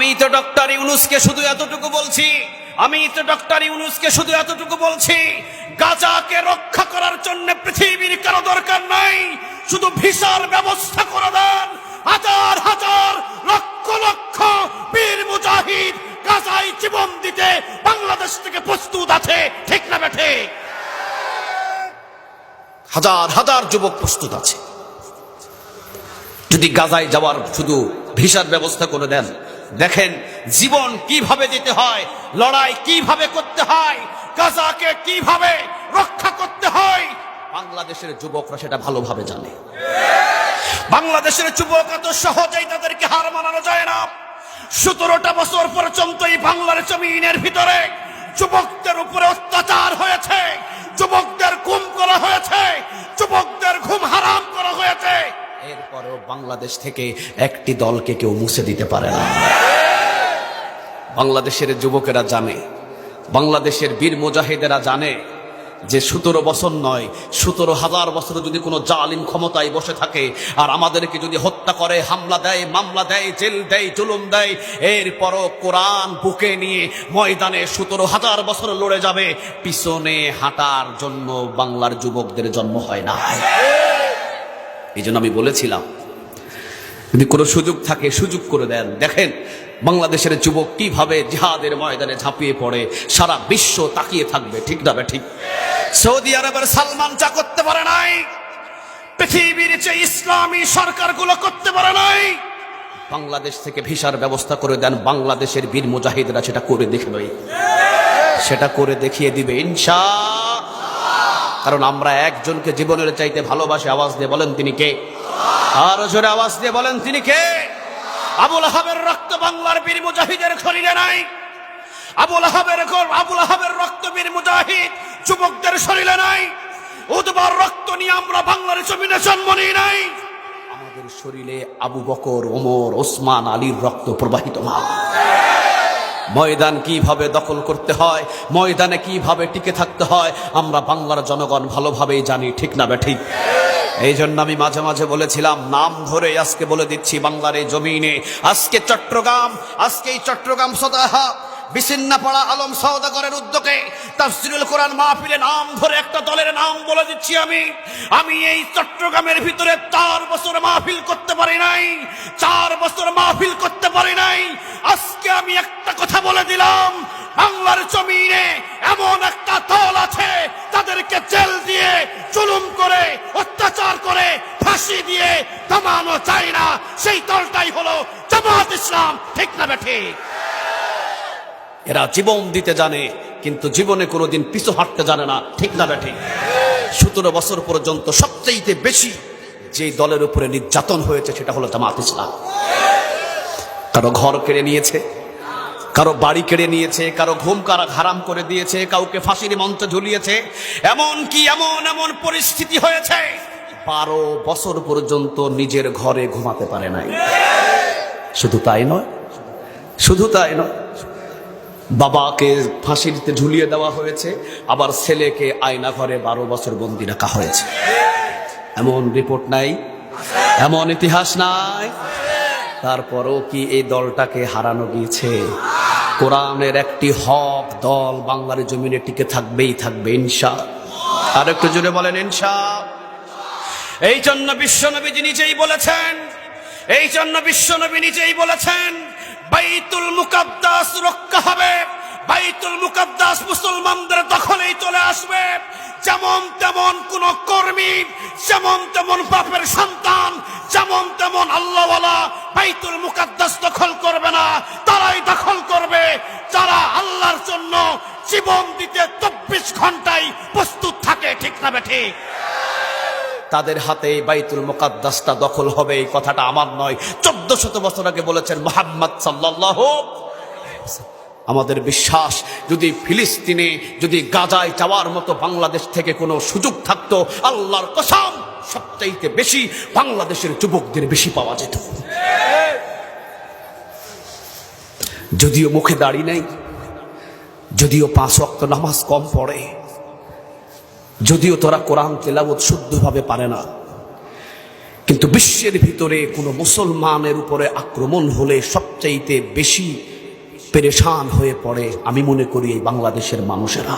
আমি তো ডক্টর ইউনুসকে শুধু এতটুকু বলছি, আমি তো ডক্টর ইউনুসকে শুধু এতটুকু বলছি, গাজাকে রক্ষা করার জন্য পৃথিবীর কারও দরকার নাই, শুধু ভিসার ব্যবস্থা করে দেন। হাজার হাজার লক্ষ লক্ষ বীর মুজাহিদ গাজায় জীবন দিতে বাংলাদেশ থেকে প্রস্তুত আছে, ঠিক না বেঠে? হাজার হাজার যুবক প্রস্তুত আছে। যদি গাজায় যাওয়ার শুধু ভিসার ব্যবস্থা করে দেন দেখেন জীবন কীভাবে দিতে হয়, লড়াই কীভাবে করতে হয় কাজাকে কীভাবে রক্ষা করতে হয়, বাংলাদেশের যুবকরা সেটা ভালোভাবে জানে। বাংলাদেশের যুবক এত সহজেই তাদেরকে হার মানানো যায় না। সতেরোটা বছর পর্যন্ত এই বাংলার জমিনের ভিতরে যুবকদের উপরে বাংলাদেশ থেকে একটি দলকে কেউ মুছে দিতে পারে না। বাংলাদেশের যুবকেরা জানে, বাংলাদেশের বীর মুজাহিদেরা জানে যে সতেরো বছর নয়, সতেরো হাজার বছর যদি কোনো জালিম ক্ষমতায় বসে থাকে আর আমাদেরকে যদি হত্যা করে, হামলা দেয়, মামলা দেয়, জেল দেয়, জুলুম দেয়, এরপরও কোরআন বুকে নিয়ে ময়দানে সতেরো হাজার বছর লড়ে যাবে, পিছনে হাঁটার জন্য বাংলার যুবকদের জন্ম হয় না এই জন্য আমি বলেছিলাম যদি কোনো সুযোগ থাকে, সুযোগ করে দেন। দেখেন, বাংলাদেশের যুবক কীভাবে জিহাদের ময়দানে ঝাঁপিয়ে পড়ে, সারা বিশ্ব তাকিয়ে থাকবে। ঠিক না ঠিক? সৌদি আরবের সালমান চা করতে পারে নাই, পৃথিবীর যে ইসলামী সরকারগুলো করতে পারে নাই, বাংলাদেশ থেকে ভিসার ব্যবস্থা করে দেন। বাংলাদেশের বীর মুজাহিদরা সেটা করে দেখবে সেটা করে দেখিয়ে দিবে, ইনশা কারণ আমরা একজনকে জীবনের চাইতে ভালোবাসে, আওয়াজ দিয়ে বলেন তিনি কে? আরও জোরে আওয়াজ দিয়ে বলেন, তিনি কে? আবুল আহাবের রক্ত বাংলার বীর মুজাহিদের শরীরে নাই। আবুল আহাবের গর- আবুল আহাবের রক্ত বীর মুজাহিদ যুবকদের শরীরে নাই। উদ্বার রক্ত নিয়ে আমরা বাংলার জমিনে জন্ম নিই নাই। আমাদের শরীরে আবু বকর, ওমর, ওসমান, আলীর রক্ত প্রবাহিত মা। ময়দান কীভাবে দখল করতে হয়, ময়দানে কীভাবে টিকে থাকতে হয়, আমরা বাংলার জনগণ ভালোভাবেই জানি, ঠিক না বে ঠিক? এই জন্য আমি মাঝে মাঝে বলেছিলাম, নাম ধরে আজকে বলে দিচ্ছি বাংলার এই জমিনে। আজকে চট্টগ্রাম, আজকে এই চট্টগ্রাম সদাহা বিছিন্নাপাড়া আলম সওদাগরের উদ্যোগে তাফসিরুল কোরআন মাহফিলে নাম ধরে একটা দলের নাম বলে দিচ্ছি আমি। আমি এই চট্টগ্রামের ভিতরে চার বছর মাহফিল করতে পারি নাই, চার বছর মাহফিল করতে পারি নাই। আজকে আমি একটা কথা বলে দিলাম, বাংলার জমিনে এমন একটা দল আছে তাদেরকে জেল দিয়ে, জুলুম করে, অত্যাচার করে, ফাঁসি দিয়ে থামানো চায় না। সেই দলটাই হলো জামাত ইসলাম। ঠিক না ঠিক এরা জীবন দিতে জানে, কিন্তু জীবনে কোনোদিন পিছু হাঁটতে জানে না। ঠিক না ঠিক সতেরো বছর পর্যন্ত সবচেয়ে বেশি যে দলের উপরে নির্যাতন হয়েছে, সেটা হলো জামাত ইসলাম। কারও ঘর কেড়ে নিয়েছে কারও বাড়ি কেড়ে নিয়েছে, কারও ঘুম কারা হারাম করে দিয়েছে, কাউকে ফাঁসির মঞ্চে ঝুলিয়েছে, এমন কি এমন এমন পরিস্থিতি হয়েছে? বারো বছর পর্যন্ত নিজের ঘরে ঘুমাতে পারে নাই। শুধু তাই নয়, শুধু তাই নয়, বাবাকে ফাঁসিতে ঝুলিয়ে দেওয়া হয়েছে, আবার ছেলেকে আয়না ঘরে বারো বছর বন্দি রাখা হয়েছে। এমন রিপোর্ট নাই, এমন ইতিহাস নাই। তারপরও কি এই দলটাকে হারানো গিয়েছে? কোরআনের একটি হক দল বাংলার জমিনে টিকে থাকবেই থাকবে, ইনশা। আর একটু জুড়ে বলেন, ইনশা। এই জন্য বিশ্বনবীজি নিজেই বলেছেন, এই জন্য বিশ্বনবী নিজেই বলেছেন, বাইতুল মুকাদ্দাস রক্ষা হবে, বাইতুল মুকাদ্দাস মুসলমানদের দখলেই চলে আসবে। যেমন তেমন কোন কর্মী, যেমন তেমন বাপের সন্তান, যেমন তেমন আল্লাহওয়ালা বাইতুল মুকাদ্দাস দখল করবে না, তারাই দখল করবে। যারা আল্লাহর জন্য জীবন দিতে চব্বিশ ঘন্টায় প্রস্তুত থাকে, ঠিক না তাদের হাতে বাইতুল মোকাদ্দাসটা দখল হবে, এই কথাটা আমার নয়। চোদ্দ শত বছর আগে বলেছেন মোহাম্মদ সাল্লাহ আমাদের বিশ্বাস, যদি ফিলিস্তিনে, যদি গাজায় যাওয়ার মতো বাংলাদেশ থেকে কোনো সুযোগ থাকতো, আল্লাহর কসম সবচাইতে বেশি বাংলাদেশের যুবকদের বেশি পাওয়া যেত। যদিও মুখে দাড়ি নেই, যদিও পাঁচ অক্ত নামাজ কম পড়ে, যদিও তোরা কোরআন তেলাবত শুদ্ধভাবে পারে না, কিন্তু বিশ্বের ভিতরে কোনো মুসলমানের উপরে আক্রমণ হলে সবচাইতে বেশি পেরেশান হয়ে পড়ে আমি মনে করি এই বাংলাদেশের মানুষেরা।